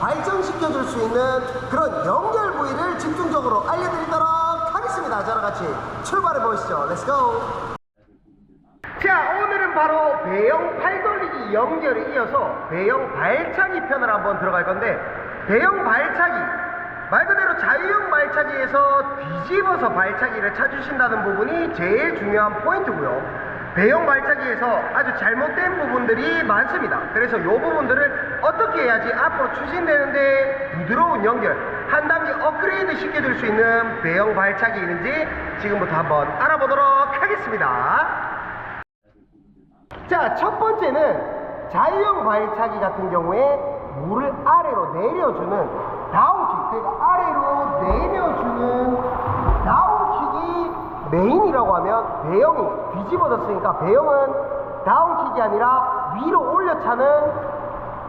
발전시켜 줄 수 있는 그런 연결 부위를 집중적으로 알려드리도록 하겠습니다. 저랑 같이 출발해 보시죠. 렛츠고! 자, 오늘은 바로 배영 팔 돌리기 연결에 이어서 배영 발차기 편을 한번 들어갈 건데, 배영 발차기, 말 그대로 자유형 발차기에서 뒤집어서 발차기를 찾으신다는 부분이 제일 중요한 포인트고요. 배영 발차기에서 아주 잘못된 부분들이 많습니다. 그래서 이 부분들을 어떻게 해야지 앞으로 추진되는데 부드러운 연결, 한 단계 업그레이드 시켜줄 수 있는 배영 발차기 있는지 지금부터 한번 알아보도록 하겠습니다. 자, 첫 번째는 자유형 발차기 같은 경우에 물을 아래로 내려주는 다운킥, 그러니까 아래로 내려주는 다운킥이 메인 이라고 하면 배영이 뒤집어졌으니까 배영은 다운킥이 아니라 위로 올려차는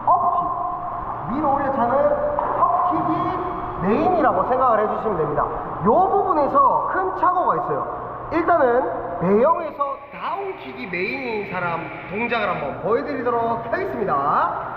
업킥, 위로 올려차는 업킥이 메인이라고 생각을 해주시면 됩니다. 이 부분에서 큰 착오가 있어요. 일단은 배영에서 다운킥이 메인인 사람 동작을 한번 보여드리도록 하겠습니다.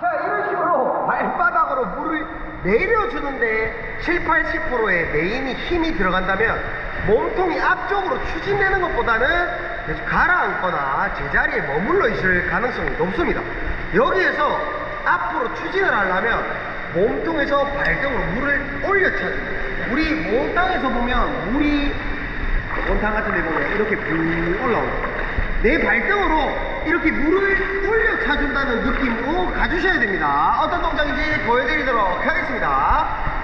자, 이런 식으로 발바닥으로 물을 내려주는데 7, 80%의 메인이 힘이 들어간다면 몸통이 앞쪽으로 추진되는 것보다는 계속 가라앉거나 제자리에 머물러 있을 가능성이 높습니다. 여기에서 앞으로 추진을 하려면 몸통에서 발등으로 물을 올려차는 우리 몸땅에서 보면 물이 원탕 같은 데 보면 이렇게 붕 올라옵니다. 내 발등으로 이렇게 물을 올려 차준다는 느낌으로 가주셔야 됩니다. 어떤 동작인지 보여드리도록 하겠습니다.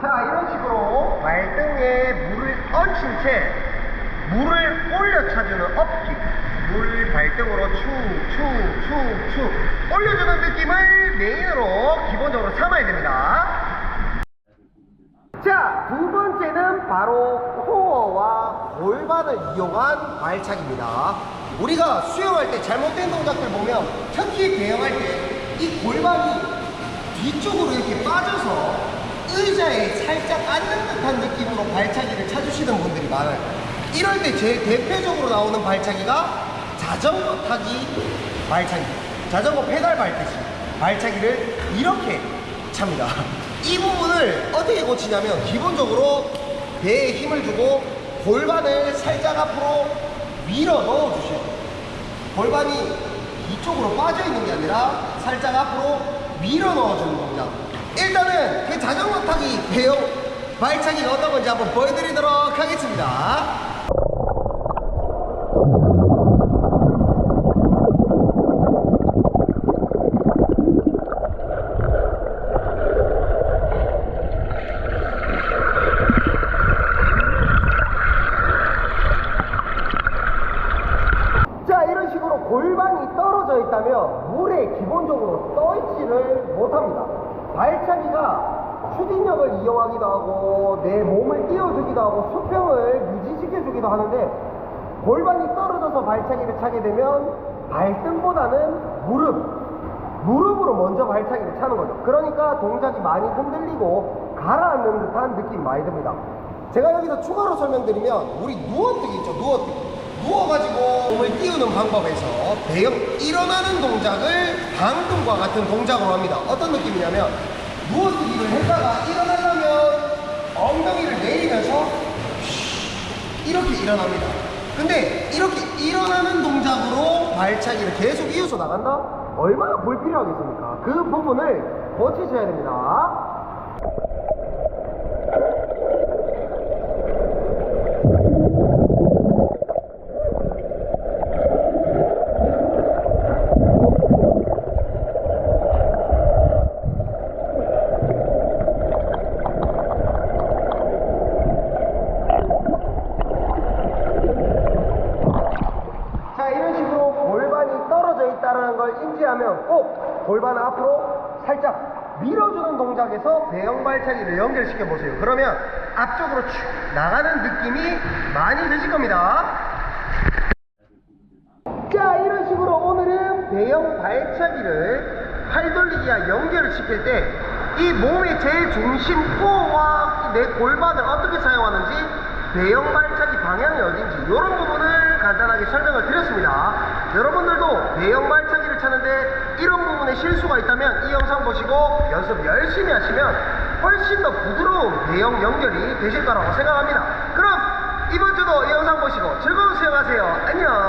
자, 이런 식으로 발등에 물을 얹힌 채 차주는 업킥. 물 발등으로 축 올려주는 느낌을 메인으로 기본적으로 삼아야 됩니다. 자, 두 번째는 바로 코어와 골반을 이용한 발차기입니다. 우리가 수영할 때 잘못된 동작들 보면 특히 대형할 때 이 골반이 뒤쪽으로 이렇게 빠져서 의자에 살짝 앉는 듯한 느낌으로 발차기를 찾으시는 분들이 많아요. 이럴 때 제일 대표적으로 나오는 발차기가 자전거 타기 발차기. 자전거 페달 밟듯이 발차기를 이렇게 찹니다. 이 부분을 어떻게 고치냐면 기본적으로 배에 힘을 주고 골반을 살짝 앞으로 밀어 넣어 주셔야 돼요. 골반이 이쪽으로 빠져 있는 게 아니라 살짝 앞으로 밀어 넣어주는 동작. 일단은 그 자전거 타기 배영 발차기가 어떤 건지 한번 보여드리도록 하겠습니다. 자 이런 식으로 골반이 떨어져 있다면 물에 기본적으로 떠 있지를 못합니다. 발차기가 추진력을 이용하기도 하고 내 몸을 띄워주기도 하고 수평을 유지시켜주기도 하는데 골반이 떨어져서 발차기를 차게 되면 발등보다는 무릎 무릎으로 먼저 발차기를 차는 거죠. 그러니까 동작이 많이 흔들리고 가라앉는 듯한 느낌이 많이 듭니다. 제가 여기서 추가로 설명드리면 우리 누워뜨기 있죠 누워뜨기 누워가지고 몸을 띄우는 방법에서 대형 일어나는 동작을 방금과 같은 동작으로 합니다. 어떤 느낌이냐면 누워뜨기를 했다가 일어나려면 엉덩이를 내리면서 이렇게 일어납니다. 근데 이렇게 일어나는 동작으로 발차기를 계속 이어서 나간다? 얼마나 불필요하겠습니까? 그 부분을 고치셔야 됩니다. 골반을 앞으로 살짝 밀어주는 동작에서 배영 발차기를 연결시켜 보세요. 그러면 앞쪽으로 쭉 나가는 느낌이 많이 드실 겁니다. 자 이런 식으로 오늘은 배영 발차기를 팔 돌리기와 연결을 시킬 때 이 몸의 제일 중심 코어와 내 골반을 어떻게 사용하는지 배영 발차기 방향이 어딘지 이런 부분을 간단하게 설명을 드렸습니다 여러분들도 배영 발차기 를 차는데 이런 부분에 실수가 있다면 이 영상 보시고 연습 열심히 하시면 훨씬 더 부드러운 배영 연결이 되실 거라고 생각합니다. 그럼 이번 주도 이 영상 보시고 즐거운 수영하세요. 안녕